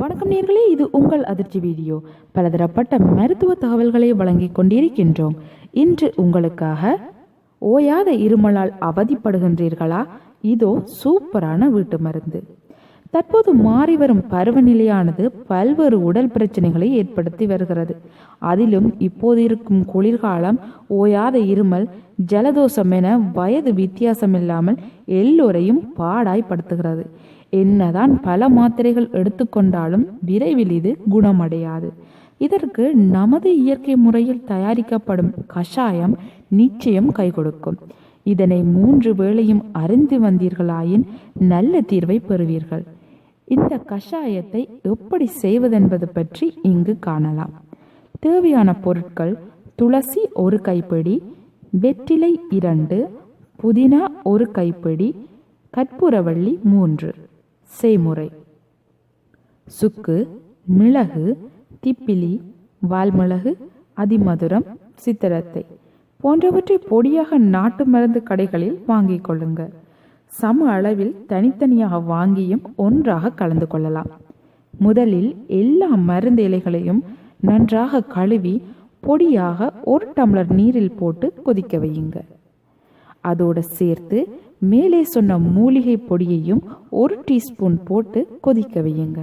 வணக்கம் நேர்களே இது உங்கள் அதிர்ச்சி வீடியோ. பலதரப்பட்ட மருத்துவ தகவல்களை வழங்கிக் கொண்டிருக்கின்றோம். இன்று உங்களுக்காக ஓயாத இருமலால் அவதிப்படுகின்றீர்களா? இதோ சூப்பரான வீட்டு மருந்து. தற்போது மாறி வரும் பருவநிலையானது பல்வேறு உடல் பிரச்சனைகளை ஏற்படுத்தி வருகிறது. அதிலும் இப்போது இருக்கும் குளிர்காலம் ஓயாத இருமல் ஜலதோஷம் என வயது வித்தியாசமில்லாமல் எல்லோரையும் பாடாய்படுத்துகிறது என்னதான் பல மாத்திரைகள் எடுத்துக்கொண்டாலும் விரைவில் இது குணமடையாது. இதற்கு நமது இயற்கை முறையில் தயாரிக்கப்படும் கஷாயம் நிச்சயம் கை கொடுக்கும் இதனை மூன்று வேளையும் அறிந்து வந்தீர்களாயின் நல்ல தீர்வை பெறுவீர்கள். இந்த கஷாயத்தை எப்படி செய்வதென்பது பற்றி இங்கு காணலாம். தேவையான பொருட்கள் துளசி ஒரு கைப்பிடி வெற்றிலை இரண்டு புதினா ஒரு கைப்பிடி கற்பூரவள்ளி மூன்று. செய்முறை. சுக்கு மிளகு திப்பிலி வால்மிளகு அதிமதுரம் சித்திரத்தை போன்றவற்றை பொடியாக நாட்டு மருந்து கடைகளில் வாங்கிக் கொள்ளுங்க. சம அளவில் தனித்தனியாக வாங்கியும் ஒன்றாக கலந்து கொள்ளலாம். முதலில் எல்லா மருந்து இலைகளையும் நன்றாக கழுவி பொடியாக ஒரு டம்ளர் நீரில் போட்டு கொதிக்க வையுங்க. அதோடு சேர்த்து மேலே சொன்ன மூலிகை பொடியையும் ஒரு டீஸ்பூன் போட்டு கொதிக்க வையுங்க.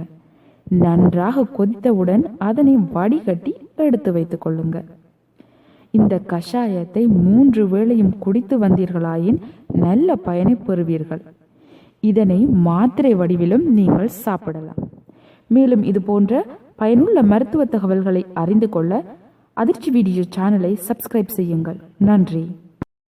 நன்றாக கொதித்தவுடன் அதனை வடிகட்டி எடுத்து வைத்துக் கொள்ளுங்க. இந்த கஷாயத்தை மூன்று வேளையும் குடித்து வந்தீர்களாயின் நல்ல பயனை பெறுவீர்கள். இதனை மாத்திரை வடிவிலும் நீங்கள் சாப்பிடலாம். மேலும் இது போன்ற பயனுள்ள மருத்துவ தகவல்களை அறிந்து கொள்ள அதிர்ச்சி வீடியோ சேனலை சப்ஸ்கிரைப் செய்யுங்கள். நன்றி.